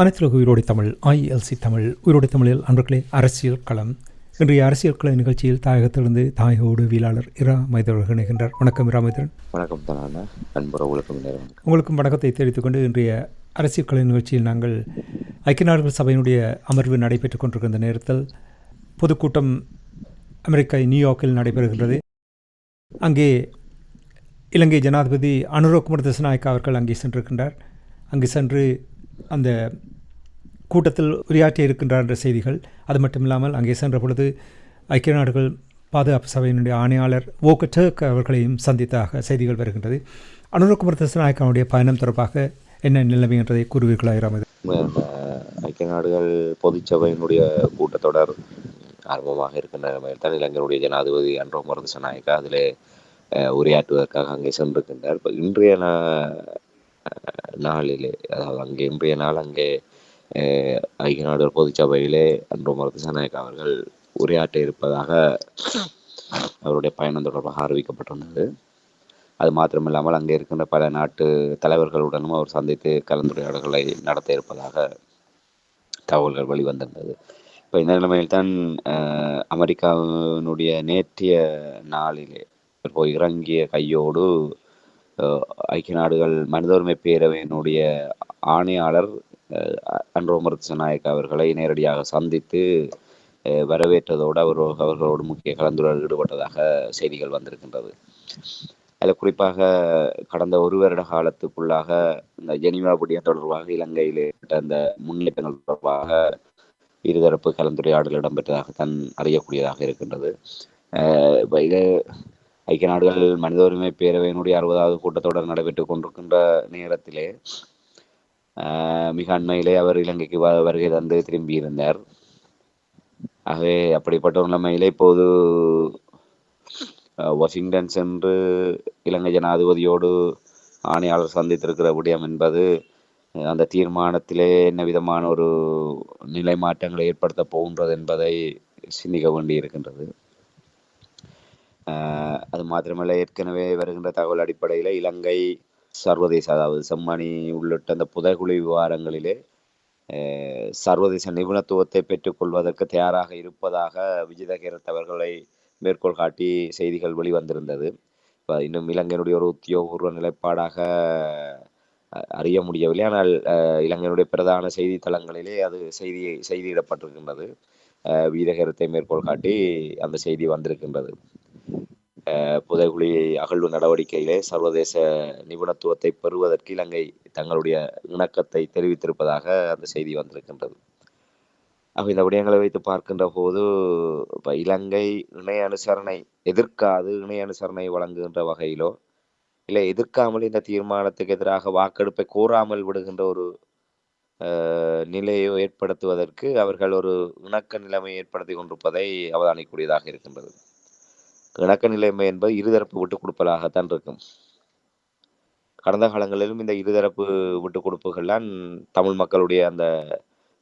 அனைத்துலக உயிரோடை தமிழ் ஐஎல்சி தமிழ் உயிரோடை தமிழில் அன்பர்களே அரசியல் களம். இன்றைய அரசியல் கள நிகழ்ச்சியில் தாயகத்திலிருந்து தாயக ஊடகவியலாளர் இரா மைதவர்கள் இணைகின்றார். வணக்கம் இரா மைதரன் வணக்கம் தானா உங்களுக்கும் வணக்கத்தை தெரிவித்துக் கொண்டு இன்றைய அரசியல் கலை நிகழ்ச்சியில் நாங்கள் ஐக்கிய நாடுகள் சபையினுடைய அமர்வு நடைபெற்றுக் கொண்டிருக்கின்ற நேரத்தில் பொதுக்கூட்டம் அமெரிக்கா நியூயார்க்கில் நடைபெறுகின்றது. அங்கே இலங்கை ஜனாதிபதி அனுரகுமார் திசநாயக்கா அவர்கள் அங்கே சென்றிருக்கின்றார். அங்கு சென்று அந்த கூட்டத்தில் உரையாற்றி இருக்கின்றார் என்ற செய்திகள். அது மட்டும் இல்லாமல் அங்கே சென்ற பொழுது ஐக்கிய நாடுகள் பாதுகாப்பு சபையினுடைய ஆணையாளர் ஓக அவர்களையும் சந்தித்ததாக செய்திகள் வருகின்றது. அனுரகுமார் தசநாயக்கனுடைய பயணம் தொடர்பாக என்ன நிலைமை என்றதை கூறுவீர்களா இராமது ஐக்கிய நாடுகள் பொதுச்சபையினுடைய கூட்டத்தொடர் ஆரம்பமாக இருக்கின்ற நிலைமையில் தான் இலங்கையினுடைய ஜனாதிபதி அன்றோ மருது நாயக்கா அதில் உரையாற்றுவதற்காக அங்கே சென்றிருக்கின்றார். இப்போ இன்றைய நாளிலே அதாவது அங்கே இன்றைய நாள் அங்கே அஹ், ஐக்கிய நாடுகள் பொதுச்சபையிலே அன்று மருது அவர்கள் உரையாற்ற இருப்பதாக அவருடைய பயணம் தொடர்பாக அறிவிக்கப்பட்டுள்ளது. அது மாத்திரமில்லாமல் அங்கே இருக்கின்ற பல நாட்டு தலைவர்களுடனும் அவர் சந்தித்து கலந்துரையாடல்களை நடத்த இருப்பதாக தகவல்கள் வெளிவந்திருந்தது. இப்போ இந்த நிலைமையில்தான் அஹ், அமெரிக்காவினுடைய நேற்றைய நாளிலே இப்போ இறங்கிய கையோடு ஐக்கிய நாடுகள் மனித உரிமை பேரவையினுடைய ஆணையாளர் அஹ், நாயக் அவர்களை நேரடியாக சந்தித்து அஹ், வரவேற்றதோடு அவர் அவர்களோடு முக்கிய கலந்துரையாடல் ஈடுபட்டதாக செய்திகள் வந்திருக்கின்றது. அதில் குறிப்பாக கடந்த ஒரு வருட காலத்துக்குள்ளாக இந்த ஜெனிவா புடியம் தொடர்பாக இலங்கையில் ஏற்பட்ட அந்த முன்னேற்றங்கள் தொடர்பாக இருதரப்பு கலந்துரையாடல் இடம்பெற்றதாக தான் அறியக்கூடியதாக இருக்கின்றது. அஹ் இது ஐக்கிய நாடுகள் மனித உரிமை பேரவையினுடைய அறுபதாவது கூட்டத்தொடர் நடைபெற்றுக் கொண்டிருக்கின்ற நேரத்திலே மிக அண்மையிலே அவர் இலங்கைக்கு வருகை தந்து திரும்பியிருந்தார். ஆகவே அப்படிப்பட்ட நிலைமையிலே இப்போது வாஷிங்டன் சென்று இலங்கை ஜனாதிபதியோடு ஆணையாளர் சந்தித்திருக்கிற விடயம் என்பது அந்த தீர்மானத்திலே என்ன விதமான ஒரு நிலை மாற்றங்களை ஏற்படுத்த போகின்றது என்பதை சிந்திக்க வேண்டி இருக்கின்றது அது மாத்திரமல்ல ஏற்கனவே வருகின்ற தகவல் அடிப்படையில் இலங்கை சர்வதேச அதாவது செம்மணி உள்ளிட்ட அந்த புதைகுழி விவகாரங்களிலே அஹ், சர்வதேச நிபுணத்துவத்தை பெற்றுக்கொள்வதற்கு தயாராக இருப்பதாக விஜயதகிரத் அவர்களை மேற்கோள் காட்டி செய்திகள் வெளிவந்திருந்தது. இப்போ இன்னும் இலங்கையினுடைய ஒரு உத்தியோகபூர்வ நிலைப்பாடாக அஹ், அறிய முடியவில்லை. ஆனால் அஹ், இலங்கையினுடைய பிரதான செய்தித்தளங்களிலே அது செய்தி செய்தியிடப்பட்டிருக்கின்றது. அஹ், வீரகரத்தை மேற்கோள் காட்டி அந்த செய்தி வந்திருக்கின்றது. புதைகுழி அகழ்வு நடவடிக்கையிலே சர்வதேச நிபுணத்துவத்தை பெறுவதற்கு இலங்கை தங்களுடைய இணக்கத்தை தெரிவித்திருப்பதாக அந்த செய்தி வந்திருக்கின்றது. அப்ப இந்த விடயங்களை வைத்து பார்க்கின்ற போது இப்போ இலங்கை இணைய அனுசரணை எதிர்க்காது இணைய அனுசரணை வழங்குகின்ற வகையிலோ இல்லை எதிர்க்காமல் இந்த தீர்மானத்துக்கு எதிராக வாக்கெடுப்பை கோராமல் விடுகின்ற ஒரு அஹ், நிலையோ ஏற்படுத்துவதற்கு அவர்கள் ஒரு இணக்க நிலைமை ஏற்படுத்தி கொண்டிருப்பதை அவதானிக்கூடியதாக இருக்கின்றது. இணக்க நிலைமை என்பது இருதரப்பு விட்டுக் கொடுப்பதாகத்தான் இருக்கும். கடந்த காலங்களிலும் இந்த இருதரப்பு விட்டுக் கொடுப்புகள்லாம் தமிழ் மக்களுடைய அந்த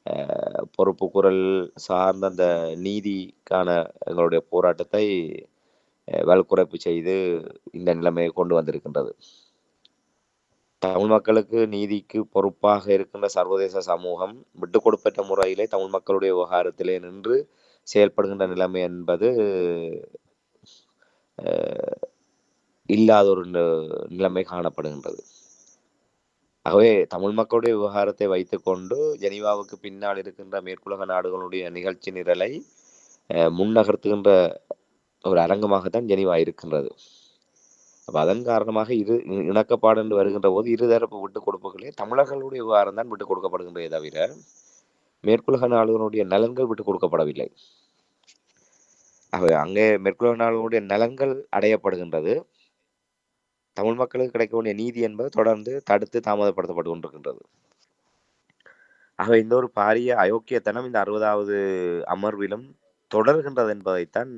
அஹ், பொறுப்பு குரல் சார்ந்த அந்த நீதிக்கான எங்களுடைய போராட்டத்தை அஹ், வலுக்குறைப்பு செய்து இந்த நிலைமையை கொண்டு வந்திருக்கின்றது. தமிழ் மக்களுக்கு நீதிக்கு பொறுப்பாக இருக்கின்ற சர்வதேச சமூகம் விட்டுக் கொடுப்பற்ற முறையிலே தமிழ் மக்களுடைய விவகாரத்திலே நின்று செயல்படுகின்ற நிலைமை என்பது இல்லாத ஒரு நிலைமை காணப்படுகின்றது. ஆகவே தமிழ் மக்களுடைய விவகாரத்தை வைத்துக்கொண்டு ஜெனீவாவுக்கு பின்னால் இருக்கின்ற மேற்குலக நாடுகளுடைய நிகழ்ச்சி நிரலை அஹ், முன்னகர்த்துகின்ற ஒரு அரங்கமாகத்தான் ஜெனீவா இருக்கின்றது. அப்போ அதன் காரணமாக இரு இணக்கப்பாடு என்று வருகின்ற போது இருதரப்பு விட்டுக் கொடுப்புகளே தமிழர்களுடைய விவகாரம் தான் விட்டுக் கொடுக்கப்படுகின்றதே தவிர மேற்குலக நாடுகளுடைய நலன்கள் விட்டுக் கொடுக்கப்படவில்லை. அவை அங்கே மேற்குலக நலங்கள் அடையப்படுகின்றது. தமிழ் மக்களுக்கு கிடைக்க வேண்டிய நீதி என்பது தொடர்ந்து தடுத்து தாமதப்படுத்தப்பட்டு கொண்டிருக்கின்றது. ஆக இந்த ஒரு பாரிய அயோக்கியத்தனம் இந்த அறுபதாவது அமர்விலும் தொடர்கின்றது என்பதைத்தான்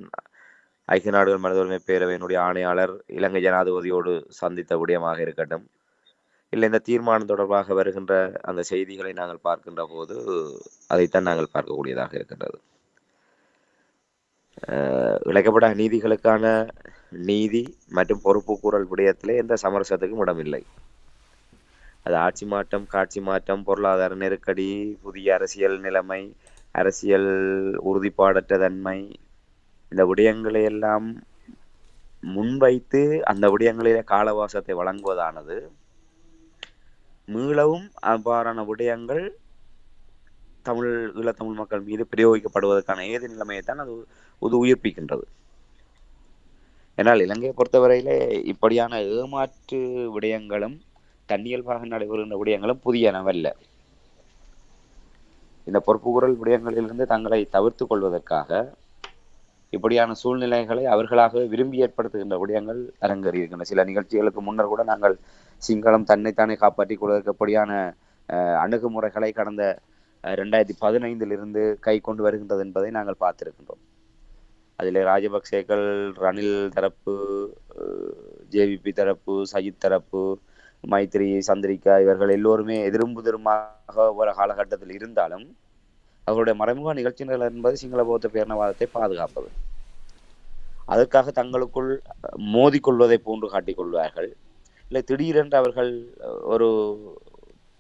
ஐக்கிய நாடுகள் மனித உரிமை பேரவையினுடைய ஆணையாளர் இலங்கை ஜனாதிபதியோடு சந்தித்த விடயமாக இருக்கட்டும். இல்லை இந்த தீர்மானம் தொடர்பாக வருகின்ற அந்த செய்திகளை நாங்கள் பார்க்கின்ற போது அதைத்தான் நாங்கள் பார்க்கக்கூடியதாக இருக்கின்றது. இழைக்கப்பட்ட அநீதிகளுக்கான நீதி மற்றும் பொறுப்பு கூறல் விடயத்திலே எந்த சமரசத்துக்கும் இடமில்லை. அது ஆட்சி மாற்றம் காட்சி மாற்றம் பொருளாதார நெருக்கடி புதிய அரசியல் நிலைமை அரசியல் உறுதிப்பாடற்ற தன்மை இந்த விடயங்களை எல்லாம் முன்வைத்து அந்த விடயங்களிலே காலவாசத்தை வழங்குவதானது. மீளவும் அவ்வாறான விடயங்கள் தமிழ் ஈழத்தமிழ் மக்கள் மீது பிரயோகிக்கப்படுவதற்கான ஏது நிலைமையை தான் அது அது உயிர்ப்பிக்கின்றது. ஏன்னால் இலங்கையை பொறுத்தவரையிலே இப்படியான ஏமாற்று விடயங்களும் தன்னியல்பாக நடைபெறுகின்ற விடயங்களும் புதியனவல்ல. இந்த பொறுப்புக்கூறல் விடயங்களிலிருந்து தங்களை தவிர்த்து கொள்வதற்காக இப்படியான சூழ்நிலைகளை அவர்களாக விரும்பி ஏற்படுத்துகின்ற விடயங்கள் அரங்கேறியிருக்கின்றன. சில நிகழ்ச்சிகளுக்கு முன்னர் கூட நாங்கள் சிங்களம் தன்னைத்தானே காப்பாற்றிக் கொள்வதற்கு அப்படியான அஹ், அணுகுமுறைகளை கடந்த ரெண்டாயிரத்தி பதினைந்திலிருந்து கை கொண்டு வருகின்றது என்பதை நாங்கள் பார்த்திருக்கின்றோம். அதில் ராஜபக்சேக்கள் ரணில் தரப்பு ஜேவிபி தரப்பு சஜித் தரப்பு மைத்ரி சந்திரிகா இவர்கள் எல்லோருமே எதிரும் புதிருமாக ஒரு காலகட்டத்தில் இருந்தாலும் அவர்களுடைய மறைமுக நிகழ்ச்சி என்பது சிங்கள பௌத்த பேரணவாதத்தை பாதுகாப்பது. அதற்காக தங்களுக்குள் மோதிக்கொள்வதை போன்று காட்டிக்கொள்வார்கள். இல்லை திடீரென்று அவர்கள் ஒரு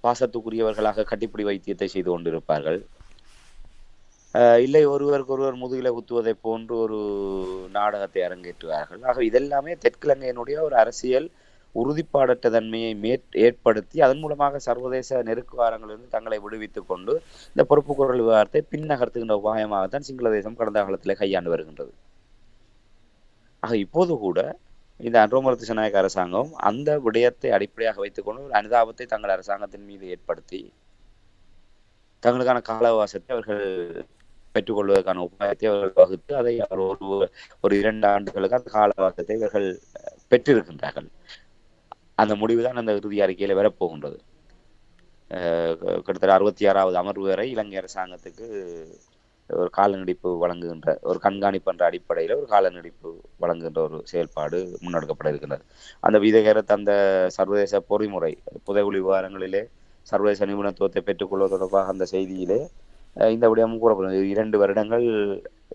பாசத்துக்குரியவர்களாக கட்டிப்பிடி வைத்தியத்தை செய்து கொண்டிருப்பார்கள். இல்லை ஒருவருக்கு ஒருவர் முதுகில குத்துவதை போன்று ஒரு நாடகத்தை அரங்கேற்றுவார்கள். ஆக இதெல்லாமே தெற்கிழங்கையினுடைய ஒரு அரசியல் உறுதிப்பாடற்ற தன்மையை மேற் ஏற்படுத்தி அதன் மூலமாக சர்வதேச நெருக்குவாரங்களிலிருந்து தங்களை விடுவித்துக் கொண்டு இந்த பொறுப்பு குரல் விவகாரத்தை பின்னகர்த்துகின்ற உபாயமாகத்தான் சிங்கள தேசம் கடந்த காலத்தில் கையாண்டு வருகின்றது. ஆக இப்போது கூட இந்த அன்ரோமர திசநாயக அரசாங்கம் அந்த விடயத்தை அடிப்படையாக வைத்துக்கொண்டு ஒரு அனுதாபத்தை தங்கள் அரசாங்கத்தின் மீது ஏற்படுத்தி தங்களுக்கான கால அவகாசத்தை அவர்கள் பெற்றுக்கொள்வதற்கான உபாயத்தை அவர்கள் வகுத்து அதை அவர் ஒரு ஒரு இரண்டு ஆண்டுகளுக்கு அந்த கால அவகாசத்தை இவர்கள் பெற்றிருக்கின்றார்கள். அந்த முடிவு தான் அந்த இறுதி அறிக்கையில வரப்போகின்றது. கிட்டத்தட்ட அறுபத்தி ஆறாவது அமர்வு வரை இலங்கை அரசாங்கத்துக்கு ஒரு கால நீடிப்பு வழங்குகின்ற ஒரு கண்காணிப்பு என்ற அடிப்படையில் ஒரு கால நீடிப்பு வழங்குகின்ற ஒரு செயல்பாடு முன்னெடுக்கப்பட இருக்கின்றது. அந்த விதகரத் அந்த சர்வதேச பொறிமுறை புதைகுழி விவகாரங்களிலே சர்வதேச நிபுணத்துவத்தை பெற்றுக்கொள்வது தொடர்பாக அந்த செய்தியிலே இந்த விடயமும் கூறப்படுகிறது. இரண்டு வருடங்கள்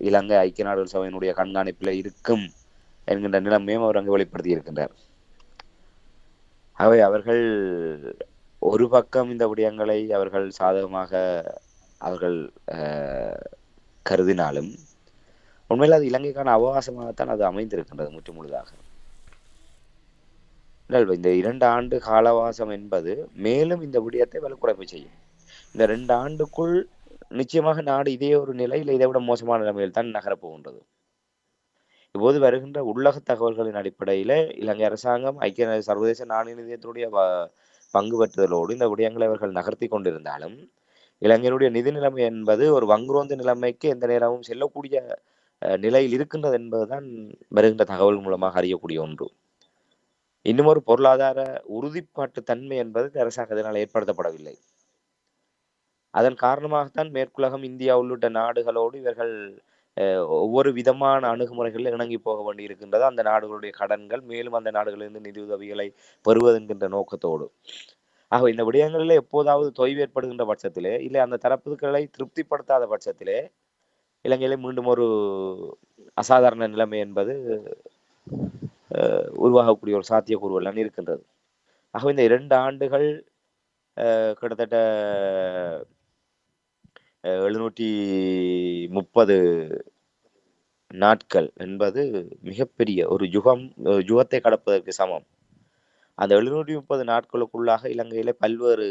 இலங்கை ஐக்கிய நாடுகள் சபையினுடைய கண்காணிப்பில் இருக்கும் என்கின்ற நிலைமையும் அவர் அங்கு வெளிப்படுத்தி இருக்கின்றார். அவை அவர்கள் ஒரு பக்கம் இந்த விடயங்களை அவர்கள் சாதகமாக அவர்கள் அஹ், கருதினாலும் உண்மையில் அது இலங்கைக்கான அவகாசமாகத்தான் அது அமைந்திருக்கின்றது முற்று முழுதாக. இந்த இரண்டு ஆண்டு காலவாசம் என்பது மேலும் இந்த விடயத்தை வலுக்குறைப்பு செய்யும். இந்த ரெண்டு ஆண்டுக்குள் நிச்சயமாக நாடு இதே ஒரு நிலையில் இதை விட மோசமான நிலைமையில் தான் நகரப்போகின்றது. இப்போது வருகின்ற உள்ளக தகவல்களின் அடிப்படையில இலங்கை அரசாங்கம் ஐக்கிய சர்வதேச நாணய நிதியத்துடைய பங்கு பெற்றுதலோடு இந்த விடயங்களை அவர்கள் நகர்த்தி கொண்டிருந்தாலும் இலங்கையினுடைய நிதி நிலைமை என்பது ஒரு வங்குரோந்து நிலைமைக்கு எந்த நேரமும் செல்லக்கூடிய அஹ், நிலையில் இருக்கின்றது என்பதுதான் வருகின்ற தகவல் மூலமாக அறியக்கூடிய ஒன்று. இன்னும் ஒரு பொருளாதார உறுதிப்பாட்டு தன்மை என்பது அரசாங்கத்தினால் ஏற்படுத்தப்படவில்லை. அதன் காரணமாகத்தான் மேற்குலகம் இந்தியா உள்ளிட்ட நாடுகளோடு இவர்கள் அஹ், ஒவ்வொரு விதமான அணுகுமுறைகளில் இணங்கி போக வேண்டி இருக்கின்றது அந்த நாடுகளுடைய கடன்கள் மேலும் அந்த நாடுகளிலிருந்து நிதியுதவிகளை பெறுவது என்கின்ற நோக்கத்தோடு. ஆக இந்த விடயங்களில் எப்போதாவது தொய்வு ஏற்படுகின்ற பட்சத்திலே இல்லை அந்த தரப்புகளை திருப்திப்படுத்தாத பட்சத்திலே இலங்கையிலே மீண்டும் ஒரு அசாதாரண நிலைமை என்பது உருவாகக்கூடிய ஒரு சாத்தியக்கூறு எல்லாம் இருக்கின்றது. ஆகவே இந்த இரண்டு ஆண்டுகள் அஹ், கிட்டத்தட்ட எழுநூற்றி முப்பது நாட்கள் என்பது மிகப்பெரிய ஒரு யுகம் யுகத்தை கடப்பதற்கு சமம். அந்த எழுநூற்றி முப்பது நாட்களுக்குள்ளாக இலங்கையில பல்வேறு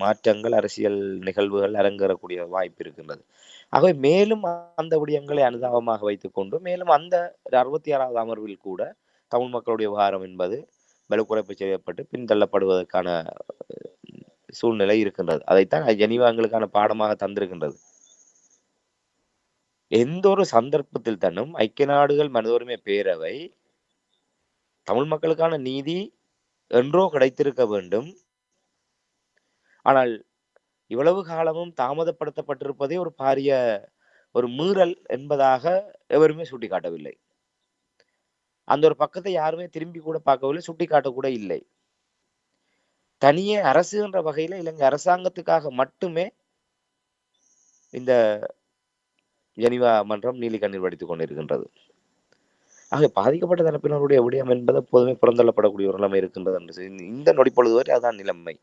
மாற்றங்கள் அரசியல் நிகழ்வுகள் அரங்கேறக்கூடிய வாய்ப்பு இருக்கின்றது. ஆகவே மேலும் அந்த விடயங்களை அனுதாபமாக வைத்துக்கொண்டு மேலும் அந்த அறுபத்தி ஆறாவது அமர்வில் கூட தமிழ் மக்களுடைய விவகாரம் என்பது வலுக்குறைப்பு செய்யப்பட்டு பின்தள்ளப்படுவதற்கான சூழ்நிலை இருக்கின்றது. அதைத்தான் ஜெனீவா எங்களுக்கான பாடமாக தந்திருக்கின்றது. எந்த ஒரு சந்தர்ப்பத்தில் தன்னும் ஐக்கிய நாடுகள் மனித உரிமை பேரவை தமிழ் மக்களுக்கான நீதி என்றோ கிடைத்திருக்க வேண்டும். ஆனால் இவ்வளவு காலமும் தாமதப்படுத்தப்பட்டிருப்பதே ஒரு பாரிய ஒரு மீறல் என்பதாக எவருமே சுட்டிக்காட்டவில்லை. அந்த ஒரு பக்கத்தை யாருமே திரும்பி கூட பார்க்கவில்லை சுட்டிக்காட்ட கூட இல்லை. தனியே அரசு என்ற வகையில இலங்கை அரசாங்கத்துக்காக மட்டுமே இந்த ஜெனிவா மன்றம் நீலி கண்ணீர் வடித்துக் கொண்டிருக்கின்றது. ஆக பாதிக்கப்பட்ட தரப்பினருடைய விடயம் என்பது எப்போதுமே புறந்தள்ளப்படக்கூடிய ஒரு நிலைமை இருக்கின்றது என்று இந்த நொடிப்பொழுது வரை அதான் நிலைமை.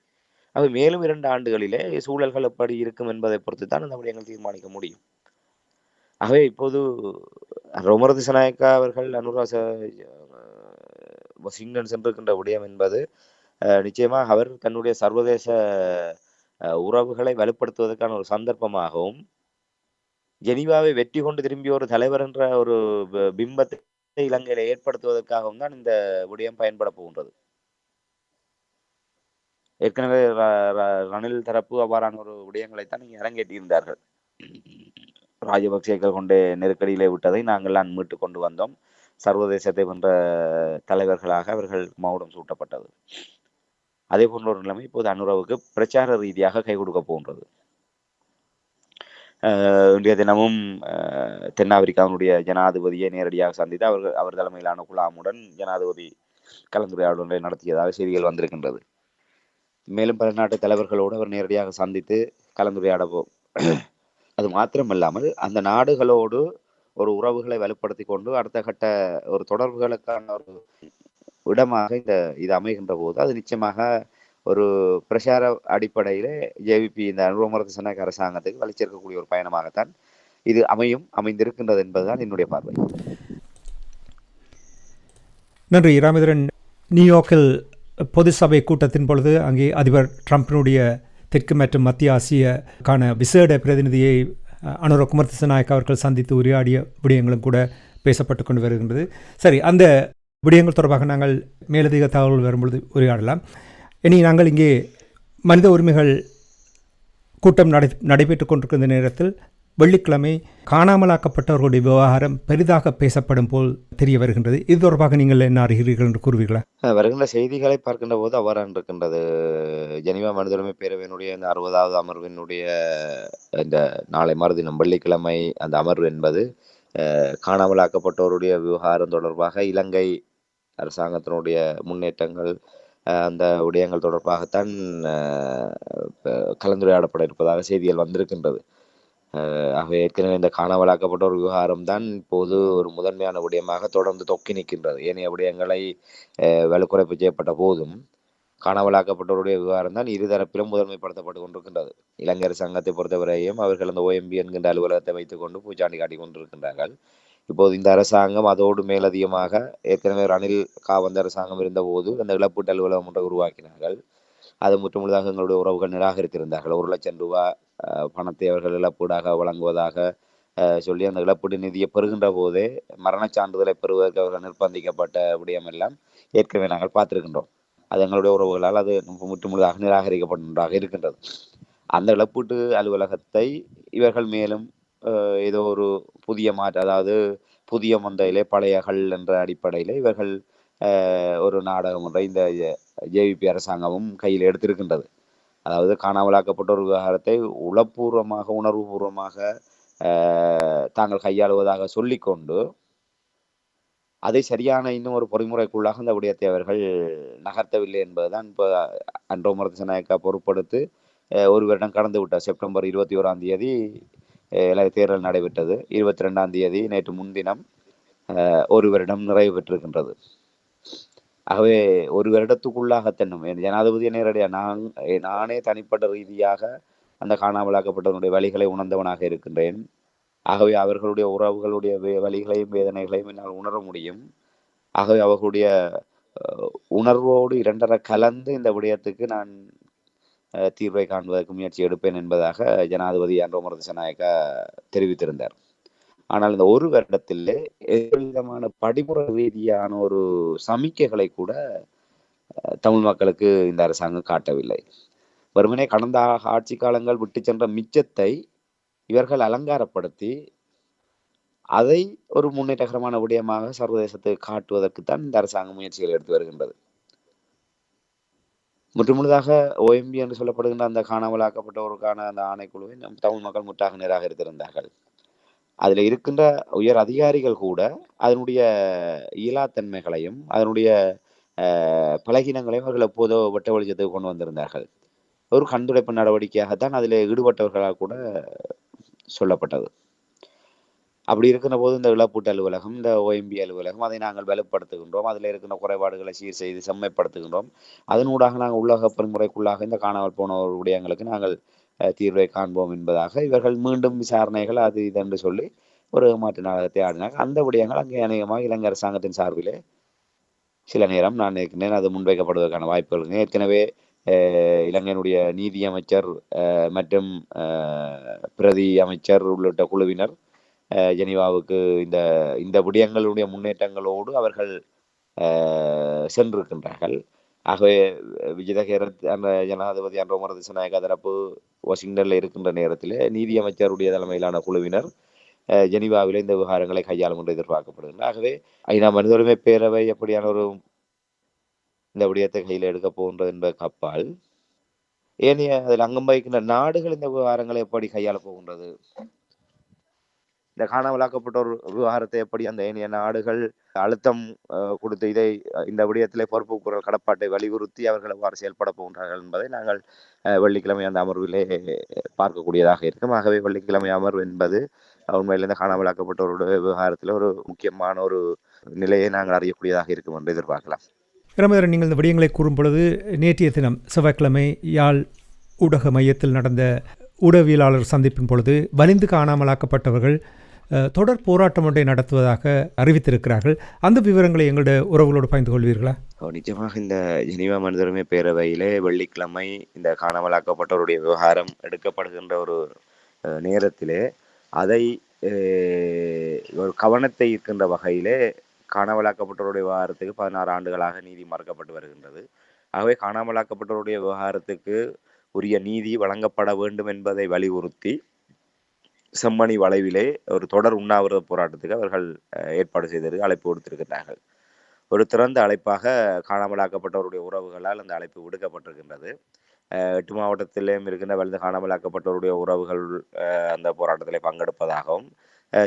ஆக மேலும் இரண்டு ஆண்டுகளிலே சூழல்கள் எப்படி இருக்கும் என்பதை பொறுத்து தான் அந்த விடயங்கள் தீர்மானிக்க முடியும். ஆகவே இப்போது ரோமர திசநாயக்கா அவர்கள் அனுராச வாஷிங்டன் சென்றிருக்கின்ற விடயம் என்பது அஹ், நிச்சயமாக அவர் தன்னுடைய சர்வதேச உறவுகளை வலுப்படுத்துவதற்கான ஒரு சந்தர்ப்பமாகவும் ஜெனீவாவை வெற்றி கொண்டு திரும்பிய ஒரு தலைவர் என்ற ஒரு பிம்பத்தை இலங்கையில ஏற்படுத்துவதற்காகவும் தான் இந்த விடயம் பயன்பட போகின்றது. ஏற்கனவே ர- ர- ரணில் தரப்பு அவ்வாறான ஒரு விடயங்களைத்தான் இங்கே அரங்கேற்றியிருந்தார்கள். ராஜபக்சேக்கள் கொண்டு நெருக்கடியிலே விட்டதை நாங்கள்லாம் மீட்டு கொண்டு வந்தோம். சர்வதேசத்தை போன்ற தலைவர்களாக அவர்கள் மகுடம் சூட்டப்பட்டது. அதே போன்ற ஒரு நிலைமை இப்போது அனுரவுக்கு பிரச்சார ரீதியாக கை கொடுக்க போன்றது தினமும் தென்னாப்பிரிக்காவினுடைய ஜனாதிபதியை நேரடியாக சந்தித்து அவர்கள் அவர் தலைமையிலான குழாமுடன் ஜனாதிபதி கலந்துரையாடலை நடத்தியதாக செய்திகள் வந்திருக்கின்றது. மேலும் பல நாட்டு தலைவர்களோடு அவர் நேரடியாக சந்தித்து கலந்துரையாட போ அது மாத்திரமல்லாமல் அந்த நாடுகளோடு ஒரு உறவுகளை வலுப்படுத்தி கொண்டு அடுத்த கட்ட ஒரு தொடர்புகளுக்கான ஒரு இடமாக இந்த இது அமைகின்ற போது அது நிச்சயமாக ஒரு பிரச்சார அடிப்படையிலே ஜேவிபி இந்த அனுபவமரத்து சனக அரசாங்கத்துக்கு வலிச்சிருக்கக்கூடிய ஒரு பயணமாகத்தான் இது அமையும் அமைந்திருக்கின்றது என்பதுதான் என்னுடைய பார்வை. நன்றி ராமேந்திரன். நியூயார்க்கில் பொது சபை கூட்டத்தின் பொழுது அங்கே அதிபர் ட்ரம்பினுடைய தெற்கு மற்றும் மத்திய ஆசியக்கான விசேட பிரதிநிதியை அனுர குமார் திசநாயக் அவர்கள் சந்தித்து உரையாடிய விடயங்களும் கூட பேசப்பட்டு கொண்டு வருகின்றது. சரி அந்த விடயங்கள் தொடர்பாக நாங்கள் மேலதிக தகவல் வரும்பொழுது உரையாடலாம். இனி நாங்கள் இங்கே மனித உரிமைகள் கூட்டம் நடை நடைபெற்று கொண்டிருக்கின்ற நேரத்தில் வெள்ளிக்கிழமை காணாமலாக்கப்பட்டவர்களுடைய விவகாரம் பெரிதாக பேசப்படும் போல் தெரிய வருகின்றது. இது தொடர்பாக நீங்கள் என்ன அறிகிறீர்கள் என்று கூறுவீர்களா? வருகின்ற செய்திகளை பார்க்கின்ற போது அவ்வாறான் இருக்கின்றது. ஜெனிவா மனித உரிமை பேரவையினுடைய இந்த அறுபதாவது அமர்வினுடைய இந்த நாளை மறுதினம் வெள்ளிக்கிழமை அந்த அமர்வு என்பது காணாமலாக்கப்பட்டோருடைய விவகாரம் தொடர்பாக இலங்கை அரசாங்கத்தினுடைய முன்னேற்றங்கள் அந்த விடயங்கள் தொடர்பாகத்தான் அஹ், கலந்துரையாடப்பட இருப்பதாக செய்திகள் வந்திருக்கின்றது. அஹ், ஆகவே ஏற்கனவே இந்த காணாமலாக்கப்பட்டோர் விவகாரம் தான் இப்போது ஒரு முதன்மையான விடயமாக தொடர்ந்து தொக்கி நிற்கின்றது. ஏனைய விடயங்களை அஹ், வலுக்குறைப்பு செய்யப்பட்ட போதும் காணாமலாக்கப்பட்டோருடைய விவகாரம் தான் இருதரப்பிலும் முதன்மைப்படுத்தப்பட்டு கொண்டிருக்கின்றது. இலங்கை அரசாங்கத்தை பொறுத்தவரையும் அவர்கள் அந்த ஓஎம்பி என்கின்ற அலுவலகத்தை வைத்துக்கொண்டு பூச்சாண்டி காட்டிக் கொண்டிருக்கின்றார்கள். இப்போது இந்த அரசாங்கம் அதோடு மேலதிகமாக ஏற்கனவே ரணில் காவந்த அரசாங்கம் இருந்தபோது அந்த இழப்பீட்டு அலுவலகம் ஒன்றை உருவாக்கினார்கள். அது முற்றுமுழுதாக எங்களுடைய உறவுகள் நிராகரித்திருந்தார்கள். ஒரு லட்சம் ரூபாய் பணத்தை அவர்கள் இழப்பீடாக வழங்குவதாக அஹ், சொல்லி அந்த இழப்பீடு நிதியை பெறுகின்ற போதே மரணச் சான்றிதழை பெறுவதற்கு அவர்கள் நிர்பந்திக்கப்பட்ட விடயமெல்லாம் ஏற்கனவே நாங்கள் பார்த்திருக்கின்றோம். அது எங்களுடைய உறவுகளால் அது முற்றுமுழுதாக நிராகரிக்கப்பட்ட ஒன்றாக இருக்கின்றது. அந்த இழப்பீட்டு அலுவலகத்தை இவர்கள் மேலும் ஏதோ ஒரு புதிய மாற்ற அதாவது புதிய மந்தையிலே பழையகள் என்ற அடிப்படையில் இவர்கள் ஒரு நாடகம் ஒன்றை இந்த ஜேவிபி அரசாங்கமும் கையில் எடுத்திருக்கின்றது. அதாவது காணாமலாக்கப்பட்ட ஒரு விவகாரத்தை உளப்பூர்வமாக உணர்வுபூர்வமாக அஹ், தாங்கள் கையாளுவதாக சொல்லிக்கொண்டு அதை சரியான இன்னும் ஒரு பொறிமுறைக்குள்ளாக இந்த விடயத்தை அவர்கள் நகர்த்தவில்லை என்பதுதான் இப்போ அன்றோ மருதசநாயக்கா பொறுப்படுத்து அஹ், ஒரு வருடம் கடந்து விட்டார். செப்டம்பர் இருபத்தி ஓராம் தேதி தேர்தல் நடைபெற்றது. இருபத்தி ரெண்டாம் தேதி நேற்று முன்தினம் அஹ், ஒரு வருடம் நிறைவு பெற்றிருக்கின்றது. ஆகவே ஒரு வருடத்துக்குள்ளாக தென்னும். என் ஜனாதிபதியை நேரடியாக நான் நானே தனிப்பட்ட ரீதியாக அந்த காணாமலாக்கப்பட்டவனுடைய வழிகளை உணர்ந்தவனாக இருக்கின்றேன். ஆகவே அவர்களுடைய உறவுகளுடைய வே- வேதனைகளையும் என்னால் உணர முடியும். ஆகவே அவர்களுடைய அஹ், உணர்வோடு இரண்டரை கலந்து இந்த விடயத்துக்கு நான் தீர்வை காண்பதற்கு முயற்சி எடுப்பேன் என்பதாக ஜனாதிபதி அன்றோமர் திசநாயக்கா தெரிவித்திருந்தார். ஆனால் இந்த ஒரு வருடத்திலே எந்தவிதமான படிமுறை ரீதியான ஒரு சமிக்கைகளை கூட அஹ், தமிழ் மக்களுக்கு இந்த அரசாங்கம் காட்டவில்லை. வெறுமனே கடந்த ஆட்சி காலங்கள் விட்டு சென்ற மிச்சத்தை இவர்கள் அலங்காரப்படுத்தி அதை ஒரு முன்னேற்றகரமான விடயமாக சர்வதேசத்துக்கு காட்டுவதற்குத்தான் இந்த அரசாங்கம் முயற்சிகள் எடுத்து வருகின்றது. முற்றுமுழுதாக ஓஎம்பி என்று சொல்லப்படுகின்ற அந்த காணாமலாக்கப்பட்டோருக்கான அந்த ஆணைக்குழுவை நம் தமிழ் மக்கள் முற்றாக நிராகரித்திருந்தார்கள் அதில் இருக்கின்ற உயர் அதிகாரிகள் கூட அதனுடைய இயலாத்தன்மைகளையும் அதனுடைய பலகீனங்களையும் அவர்கள் எப்போதோ வெட்ட வெளிச்சத்துக்கு கொண்டு வந்திருந்தார்கள். ஒரு கண்துடைப்பு நடவடிக்கையாகத்தான் அதில் ஈடுபட்டவர்களால் கூட சொல்லப்பட்டது. அப்படி இருக்கிற போது இந்த இழப்பீட்டு அலுவலகம் இந்த ஓஎம்பி அலுவலகம் அதை நாங்கள் வலுப்படுத்துகின்றோம். அதில் இருக்கிற குறைபாடுகளை சீர் செய்து செம்மைப்படுத்துகின்றோம். அதனூடாக நாங்கள் உள்ளக பெருமுறைக்குள்ளாக இந்த காணாமல் போன விடயங்களுக்கு நாங்கள் அஹ், தீர்வை காண்போம் என்பதாக இவர்கள் மீண்டும் விசாரணைகள் அது இது என்று சொல்லி ஒரு ஏமாற்று நாடகத்தை ஆடினாங்க அந்த விடயங்கள் அங்கே அநேகமாக இலங்கை அரசாங்கத்தின் சார்பிலே சில நேரம் நான் ஏற்கனவே அது முன்வைக்கப்படுவதற்கான வாய்ப்புகள் ஏற்கனவே இலங்கையினுடைய நீதியமைச்சர் மற்றும் பிரதி அமைச்சர் உள்ளிட்ட குழுவினர் ஜெனிவாவுக்கு இந்த இந்த விடயங்களுடைய முன்னேற்றங்களோடு அவர்கள் அஹ், சென்றிருக்கின்றார்கள். ஆகவே விஜயதகேரத் அந்த ஜனாதிபதி அன்றோமர திசநாயக தரப்பு வாஷிங்டன்ல இருக்கின்ற நேரத்தில் நீதி அமைச்சருடைய தலைமையிலான குழுவினர் அஹ், ஜெனீவாவிலே இந்த விவகாரங்களை கையாளும் என்று எதிர்பார்க்கப்படுகின்றன. ஆகவே ஐநா மனித உரிமை பேரவை எப்படியான ஒரு இந்த விடயத்தை கையில் எடுக்க போகின்றது என்ற கப்பால் ஏனைய அதில் அங்கம் வகிக்கின்ற நாடுகள் இந்த விவகாரங்களை எப்படி கையாள போகின்றது? இந்த காணாமலாக்கப்பட்டோர் விவகாரத்தை எப்படி அந்த ஏனைய நாடுகள் அழுத்தம் கொடுத்து இதை இந்த விடயத்திலே பொறுப்பு குரல் கடப்பாட்டை வலியுறுத்தி அவர்கள் எவ்வாறு செயல்பட போகின்றார்கள் என்பதை நாங்கள் வெள்ளிக்கிழமை அந்த அமர்விலே பார்க்கக்கூடியதாக இருக்கும். ஆகவே வெள்ளிக்கிழமை அமர்வு என்பது உண்மையில் இந்த காணாமலாக்கப்பட்டோருடைய விவகாரத்தில் ஒரு முக்கியமான ஒரு நிலையை நாங்கள் அறியக்கூடியதாக இருக்கும் என்று எதிர்பார்க்கலாம். பிரமதரன் நீங்கள் இந்த விடயங்களை கூறும் பொழுது நேற்றைய தினம் செவ்வாய்க்கிழமை யாழ் ஊடக மையத்தில் நடந்த ஊடகவியலாளர் சந்திப்பின் பொழுது வலிந்து காணாமலாக்கப்பட்டவர்கள் தொடர் போராட்டம் ஒன்றை நடத்துவதாக அறிவித்திருக்கிறார்கள். அந்த விவரங்களை எங்களுடைய உறவுகளோடு பகிர்ந்து கொள்வீர்களா? நிச்சயமாக இந்த ஜெனீவா மனித பேரவையிலே வெள்ளிக்கிழமை இந்த காணாமலாக்கப்பட்டவருடைய விவகாரம் எடுக்கப்படுகின்ற ஒரு நேரத்திலே அதை ஒரு கவனத்தை ஈர்க்கின்ற வகையிலே காணாமலாக்கப்பட்டவருடைய விவகாரத்துக்கு பதினாறு ஆண்டுகளாக நீதி மறுக்கப்பட்டு வருகின்றது. ஆகவே காணாமலாக்கப்பட்டவருடைய விவகாரத்துக்கு உரிய நீதி வழங்கப்பட வேண்டும் என்பதை வலியுறுத்தி செம்மணி வளைவிலே ஒரு தொடர் உண்ணாவிரத போராட்டத்துக்கு அவர்கள் ஏற்பாடு செய்தது அழைப்பு கொடுத்திருக்கிறார்கள் ஒரு திறந்த அழைப்பாக காணாமலாக்கப்பட்டவருடைய உறவுகளால் அந்த அழைப்பு விடுக்கப்பட்டிருக்கின்றது. எட்டு மாவட்டத்திலேயும் இருக்கின்ற வலிந்து காணாமலாக்கப்பட்டவருடைய உறவுகள் அந்த போராட்டத்திலே பங்கெடுப்பதாகவும்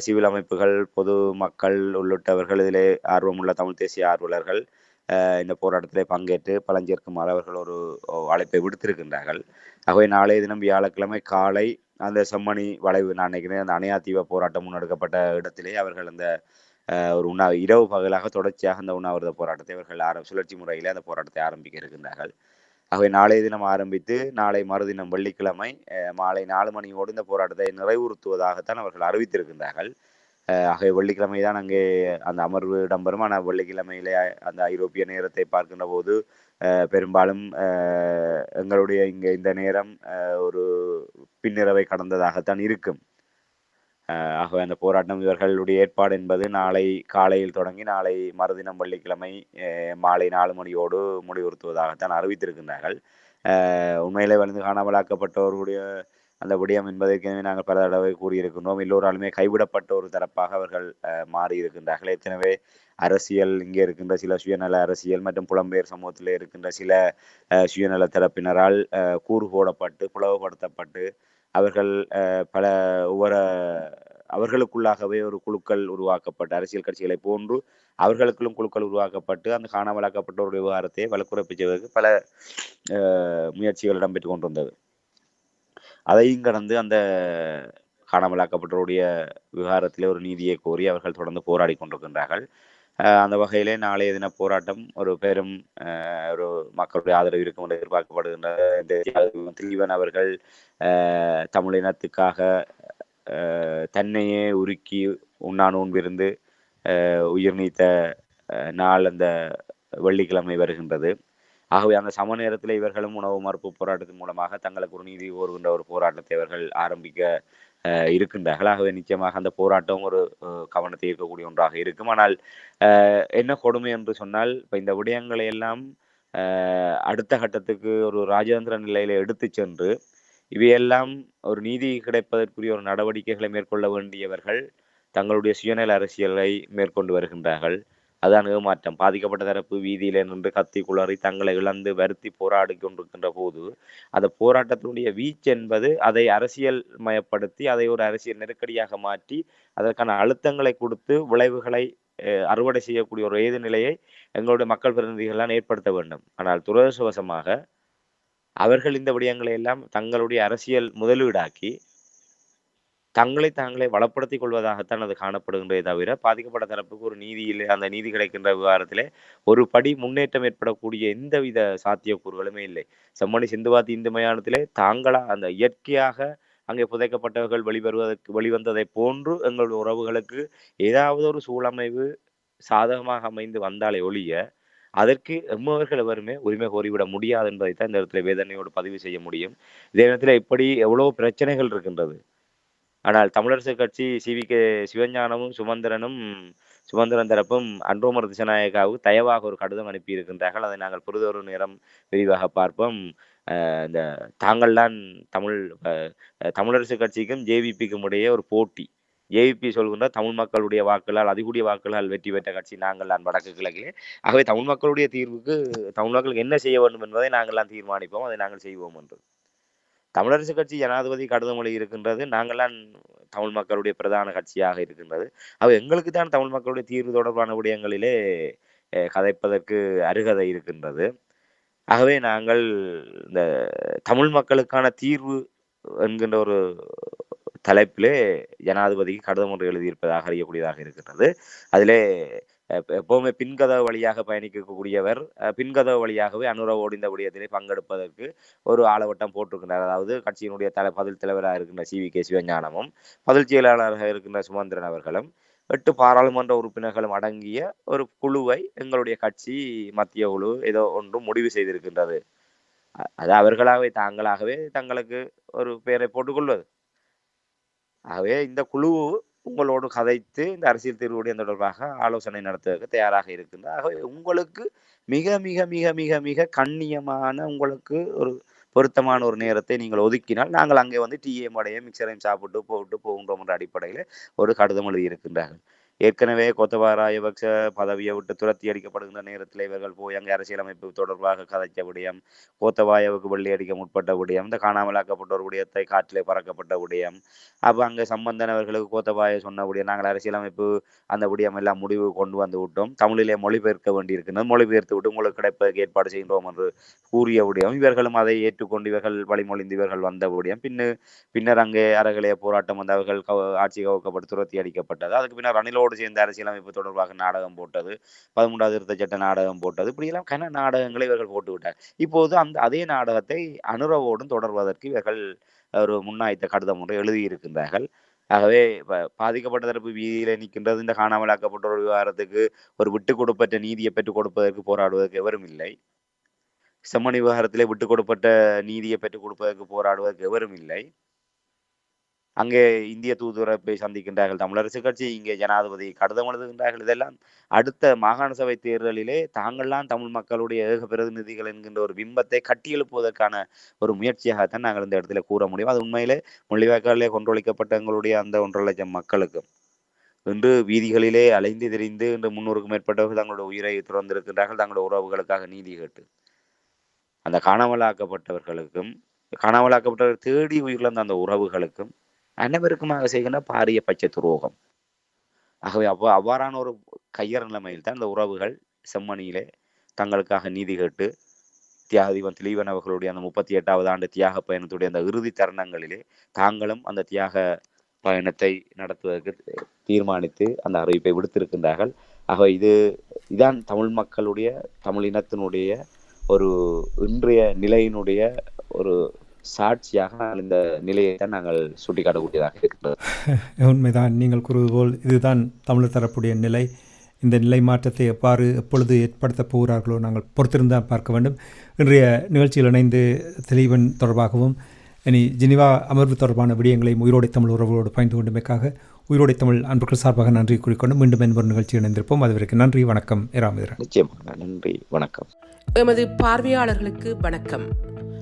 சிவில் அமைப்புகள் பொது மக்கள் உள்ளிட்டவர்கள் இதிலே ஆர்வமுள்ள தமிழ் தேசிய ஆர்வலர்கள் இந்த போராட்டத்திலே பங்கேற்று பலஞ்சேற்குமாறு அவர்கள் ஒரு அழைப்பை விடுத்திருக்கின்றார்கள். ஆகவே நாளைய தினம் வியாழக்கிழமை காலை அந்த செம்மணி வளைவு நான் நினைக்கிறேன் அந்த அணையாத்தீவ போராட்டம் முன்னெடுக்கப்பட்ட இடத்திலே அவர்கள் அந்த அஹ், ஒரு உண்ணா இரவு பகலாக தொடர்ச்சியாக அந்த உண்ணாவிரத போராட்டத்தை அவர்கள் ஆரம் சுழற்சி முறையில் அந்த போராட்டத்தை ஆரம்பிக்க இருக்கின்றார்கள். ஆகவே நாளைய தினம் ஆரம்பித்து நாளை மறுதினம் வெள்ளிக்கிழமை அஹ், மாலை நாலு மணியோடு இந்த போராட்டத்தை நிறைவுறுத்துவதாகத்தான் அவர்கள் அறிவித்திருக்கின்றார்கள். ஆகவே வெள்ளிக்கிழமை தான் அங்கே அந்த அமர்வு இடம்பெறும். ஆனால் வெள்ளிக்கிழமையிலே அந்த ஐரோப்பிய நேரத்தை பார்க்கின்ற போது பெரும்பாலும் எங்களுடைய இங்கே இந்த நேரம் அஹ், ஒரு பின்னிரவை கடந்ததாகத்தான் இருக்கும். ஆகவே அந்த போராட்டம் இவர்களுடைய ஏற்பாடு என்பது நாளை காலையில் தொடங்கி நாளை மறுதினம் வெள்ளிக்கிழமை அஹ், மாலை நாலு மணியோடு முடிவுறுத்துவதாகத்தான் அறிவித்திருக்கின்றார்கள். அஹ், உண்மையிலே வந்து காணாமலாக்கப்பட்டவர்களுடைய அந்த விடயம் என்பதற்கு நாங்கள் பல தடவை கூறியிருக்கின்றோம். எல்லோராலுமே கைவிடப்பட்ட ஒரு தரப்பாக அவர்கள் அஹ், மாறி இருக்கின்றார்கள் ஏற்கனவே அரசியல் இங்கே இருக்கின்ற சில சுயநல அரசியல் மற்றும் புலம்பெயர் சமூகத்தில் இருக்கின்ற சில அஹ், சுயநல தரப்பினரால் அஹ், கூறு போடப்பட்டு புலவுபடுத்தப்பட்டு அவர்கள் அஹ், பல ஒவ்வொரு அவர்களுக்குள்ளாகவே ஒரு குழுக்கள் உருவாக்கப்பட்டு அரசியல் கட்சிகளை போன்று அவர்களுக்குள்ளும் குழுக்கள் உருவாக்கப்பட்டு அந்த காணாமலாக்கப்பட்டோருடைய விவகாரத்தை வழக்குறப்பு செய்வதற்கு பல அஹ், முயற்சிகள் இடம்பெற்று கொண்டிருந்தது. அதையும் கடந்து அந்த காணாமலாக்கப்பட்டோருடைய விவகாரத்திலே ஒரு நீதியை கோரி அவர்கள் தொடர்ந்து போராடி கொண்டிருக்கின்றார்கள். அந்த வகையிலே நாளைய தின போராட்டம் ஒரு பெரும் அஹ், ஒரு மக்களுடைய ஆதரவு இருக்கும் என்று எதிர்பார்க்கப்படுகின்ற இந்த திலீவன் அவர்கள் அஹ், தமிழினத்துக்காக தன்னையே உருக்கி உண்ணா நோன்பிருந்து அஹ், உயிர் நீத்த அஹ், நாள் அந்த வெள்ளிக்கிழமை வருகின்றது. ஆகவே அந்த சம நேரத்தில் இவர்களும் உணவு மறுப்பு போராட்டத்தின் மூலமாக தங்களுக்கு ஒரு நீதி கோருகின்ற ஒரு போராட்டத்தை இவர்கள் ஆரம்பிக்க இருக்கின்றார்கள் ஆகவே நிச்சயமாக அந்த போராட்டம் ஒரு கவனத்தை ஈர்க்கக்கூடிய ஒன்றாக இருக்கும். ஆனால் அஹ், என்ன கொடுமை என்று சொன்னால் இப்போ இந்த விடயங்களை எல்லாம் அடுத்த கட்டத்துக்கு ஒரு ராஜதந்திர நிலையில எடுத்து சென்று இவையெல்லாம் ஒரு நீதி கிடைப்பதற்குரிய ஒரு நடவடிக்கைகளை மேற்கொள்ள வேண்டியவர்கள் தங்களுடைய சுயநல அரசியலை மேற்கொண்டு வருகின்றார்கள். அதான் ஏமாற்றம் பாதிக்கப்பட்ட தரப்பு வீதியில நின்று கத்தி குளறி தங்களை இழந்து வருத்தி போராடி கொண்டிருக்கின்ற போது அந்த போராட்டத்தினுடைய வீச்சு என்பது அதை அரசியல் மயப்படுத்தி அதை ஒரு அரசியல் நெருக்கடியாக மாற்றி அதற்கான அழுத்தங்களை கொடுத்து விளைவுகளை அஹ், அறுவடை செய்யக்கூடிய ஒரு ஏது நிலையை எங்களுடைய மக்கள் பிரதிநிதிகள்லாம் ஏற்படுத்த வேண்டும். ஆனால் துரதிருஷ்டவசமாக அவர்கள் இந்த விடயங்களை எல்லாம் தங்களுடைய அரசியல் முதலீடாக்கி தங்களை தாங்களே வளப்படுத்திக் கொள்வதாகத்தான் அது காணப்படுகின்றதே தவிர பாதிக்கப்பட்ட தரப்புக்கு ஒரு நீதியில் அந்த நீதி கிடைக்கின்ற விவகாரத்திலே ஒரு படி முன்னேற்றம் ஏற்படக்கூடிய எந்தவித சாத்தியக்கூறுகளுமே இல்லை. செம்மணி சிந்துவாதி இந்து மயானத்திலே தாங்களா அந்த இயற்கையாக அங்கே புதைக்கப்பட்டவர்கள் வெளிவருவதற்கு வெளிவந்ததை போன்று எங்களுடைய உறவுகளுக்கு ஏதாவது ஒரு சூழமைவு சாதகமாக அமைந்து வந்தாலே ஒழிய அதற்கு எம்மவர்கள் எவருமே உரிமை கோரிவிட முடியாது என்பதைத்தான் இந்த இடத்துல வேதனையோடு பதிவு செய்ய முடியும். இதே நேரத்தில் இப்படி எவ்வளவு பிரச்சனைகள் இருக்கின்றது. ஆனால் தமிழரசு கட்சி சிவிகே சிவஞானமும் சுமந்திரனும் சுமந்திரன் தரப்பும் அன்றோமர் திசநாயகாவுக்கு தயவாக ஒரு கடிதம் அனுப்பி இருக்கின்றார்கள் அதை நாங்கள் புரிதொரு நேரம் விரிவாக பார்ப்போம். அஹ் இந்த தாங்கள்தான் தமிழ் அஹ் தமிழரசு கட்சிக்கும் ஜேவிபிக்கும் இடையே ஒரு போட்டி. ஜேவிபி சொல்கின்ற தமிழ் மக்களுடைய வாக்குகளால் அதிகூடிய வாக்குகளால் வெற்றி பெற்ற கட்சி நாங்கள் தான் வடக்கு கிழக்கிலே. ஆகவே தமிழ் மக்களுடைய தீர்வுக்கு தமிழ் மக்களுக்கு என்ன செய்ய வேண்டும் என்பதை நாங்கள்லாம் தீர்மானிப்போம். அதை நாங்கள் செய்வோம் என்று. தமிழரசு கட்சி ஜனாதிபதி கடிதமொழி இருக்கின்றது நாங்கள்லாம் தமிழ் மக்களுடைய பிரதான கட்சியாக இருக்கின்றது. அவ எங்களுக்கு தான் தமிழ் மக்களுடைய தீர்வு தொடர்பான விடயங்களிலே அஹ், கதைப்பதற்கு அருகதை இருக்கின்றது. ஆகவே நாங்கள் இந்த தமிழ் மக்களுக்கான தீர்வு என்கின்ற ஒரு தலைப்பிலே ஜனாதிபதிக்கு கடிதம் ஒன்று எழுதியிருப்பதாக அறியக்கூடியதாக இருக்கின்றது. அதிலே எப்பவுமே பின்கதவு வழியாக பயணிக்கக்கூடியவர் பின்கதவு வழியாகவே அனுரவோடு ஓடிந்த விடயத்திலே பங்கெடுப்பதற்கு ஒரு ஆளவட்டம் போட்டிருக்கிறார். அதாவது கட்சியினுடைய தலை பதில் தலைவராக இருக்கின்ற சி. வி. கே சிவஞானமும் பதில் செயலாளராக இருக்கின்ற சுமந்திரன் அவர்களும் எட்டு பாராளுமன்ற உறுப்பினர்களும் அடங்கிய ஒரு குழுவை எங்களுடைய கட்சி மத்திய குழு ஏதோ ஒன்று முடிவு செய்திருக்கின்றது. அது அவர்களாகவே தாங்களாகவே தங்களுக்கு ஒரு பெயரை போட்டுக்கொள்வது. ஆகவே இந்த குழு உங்களோடு கதைத்து இந்த அரசியல் தீர்வுடைய தொடர்பாக ஆலோசனை நடத்துவதற்கு தயாராக இருக்கின்றது ஆகவே உங்களுக்கு மிக மிக மிக மிக மிக கண்ணியமான உங்களுக்கு ஒரு பொருத்தமான ஒரு நேரத்தை நீங்கள் ஒதுக்கினால் நாங்கள் அங்கே வந்து டீயும் அடையும் மிக்சரையும் சாப்பிட்டு போட்டு போகின்றோம் என்ற அடிப்படையில் ஒரு கடிதம் எழுதியிருக்கின்றார்கள் ஏற்கனவே கோத்தபா ராஜபக்ச பதவியை விட்டு துரத்தி அடிக்கப்படுகின்ற நேரத்தில் இவர்கள் போய் அங்கே அரசியலமைப்பு தொடர்பாக கதைச்ச விடயம் கோத்தபாயவுக்கு வெள்ளி அடிக்க முற்பட்ட விடயம் இந்த காணாமலாக்கப்பட்ட ஒரு விடயத்தை காற்றிலே பறக்கப்பட்ட விடயம். அப்போ அங்கே சம்பந்தனவர்களுக்கு கோத்தபாய சொன்ன விடயம் நாங்கள் அரசியலமைப்பு அந்த விடயம் எல்லாம் முடிவு கொண்டு வந்து விட்டோம். தமிழிலே மொழிபெயர்க்க வேண்டியிருக்கின்றது. மொழிபெயர்த்து விட்டு உங்களுக்கு கிடைப்பதற்கு ஏற்பாடு செய்கின்றோம் என்று கூறிய விடயம். இவர்களும் அதை ஏற்றுக்கொண்டு இவர்கள் வழிமொழிந்து இவர்கள் வந்த விடயம். பின்னு பின்னர் அங்கே அறகலைய போராட்டம் வந்து அவர்கள் கவ- ஆட்சி கவக்கப்பட்டு துரத்தி அடிக்கப்பட்டது. அதுக்கு பின்னர் ரணிலோடு சேர்ந்த அரசியலமைப்பு தொடர்பாக நாடகம் போட்டது பதிமூன்றாவது திருத்த சட்ட நாடகம் போட்டது இப்படியெல்லாம் கன நாடகங்களை இவர்கள் போட்டு விட்டார் இப்போது அந்த அதே நாடகத்தை அனுரவோடும் தொடர்வதற்கு இவர்கள் ஒரு முன்னாய்த்த கடிதம் ஒன்று எழுதியிருக்கின்றார்கள். ஆகவே பாதிக்கப்பட்ட தரப்பு வீதியில நிற்கின்றது இந்த காணாமலாக்கப்பட்ட ஒரு விவகாரத்துக்கு ஒரு விட்டு கொடுப்பற்ற நீதியை பெற்றுக் கொடுப்பதற்கு போராடுவதற்கு எவரும் இல்லை. செம்மணி விவகாரத்திலே விட்டு கொடுப்பட்ட நீதியை பெற்றுக் கொடுப்பதற்கு போராடுவதற்கு எவரும் இல்லை. அங்கே இந்திய தூதுவரை போய் சந்திக்கின்றார்கள். தமிழரசு கட்சி இங்கே ஜனாதிபதி கடிதம் எழுதுகின்றார்கள் இதெல்லாம் அடுத்த மாகாண சபை தேர்தலிலே தாங்கள்லாம் தமிழ் மக்களுடைய ஏக பிரதிநிதிகள் என்கின்ற ஒரு பிம்பத்தை கட்டியெழுப்புவதற்கான ஒரு முயற்சியாகத்தான் நாங்கள் இந்த இடத்துல கூற முடியும். அது உண்மையிலே முள்ளிவாய்க்காலிலே கொன்றொழிக்கப்பட்ட எங்களுடைய அந்த ஒன்றரை லட்சம் மக்களுக்கும் இன்று வீதிகளிலே அலைந்து திரிந்து இன்று முன்னூறுக்கும் மேற்பட்டவர்கள் தங்களுடைய உயிரை துறந்திருக்கின்றார்கள். தங்களுடைய உறவுகளுக்காக நீதி கேட்டு. அந்த காணாமலாக்கப்பட்டவர்களுக்கும் காணாமலாக்கப்பட்டவர்கள் தேடி உயிரிழந்த அந்த உறவுகளுக்கும் அனைவருக்குமாக செய்கின்ற பாரிய பச்சை துரோகம். ஆகவே அவ்வா அவ்வாறான ஒரு கையற நிலைமையில் தான் இந்த உறவுகள் செம்மணியிலே தங்களுக்காக நீதி கேட்டு தியாகதீபன் திலீபன் அவர்களுடைய அந்த முப்பத்தி எட்டாவது ஆண்டு தியாக பயணத்துடைய அந்த இறுதி தருணங்களிலே தாங்களும் அந்த தியாக பயணத்தை நடத்துவதற்கு தீர்மானித்து அந்த அறிவிப்பை விடுத்திருக்கின்றார்கள். ஆக இது இதான் தமிழ் மக்களுடைய தமிழ் இனத்தினுடைய ஒரு இன்றைய நிலையினுடைய ஒரு சாட்சியாக இந்த நிலையை தான் நாங்கள் சுட்டிக்காட்டக்கூடியதாக இருக்கின்றது உண்மைதான். நீங்கள் கூறுவது போல் இதுதான் தமிழர் தரப்புடைய நிலை. இந்த நிலை மாற்றத்தை எவ்வாறு எப்பொழுது ஏற்படுத்தப் போகிறார்களோ நாங்கள் பொறுத்திருந்தான் பார்க்க வேண்டும். இன்றைய நிகழ்ச்சியில் இணைந்து தெளிவன் தொடர்பாகவும் இனி ஜெனிவா அமர்வு தொடர்பான விடயங்களையும் உயிரோடை தமிழ் உறவுகளோடு பகிர்ந்து கொண்டமைக்காக உயிரோடை தமிழ் அன்புகள் சார்பாக நன்றி கூறிக்கொண்டு மீண்டும் என்பொரு நிகழ்ச்சி இணைந்திருப்போம். அதுவரைக்கும் நன்றி வணக்கம். இராமதிரன் நிச்சயமாக. நன்றி வணக்கம். எமது பார்வையாளர்களுக்கு வணக்கம்.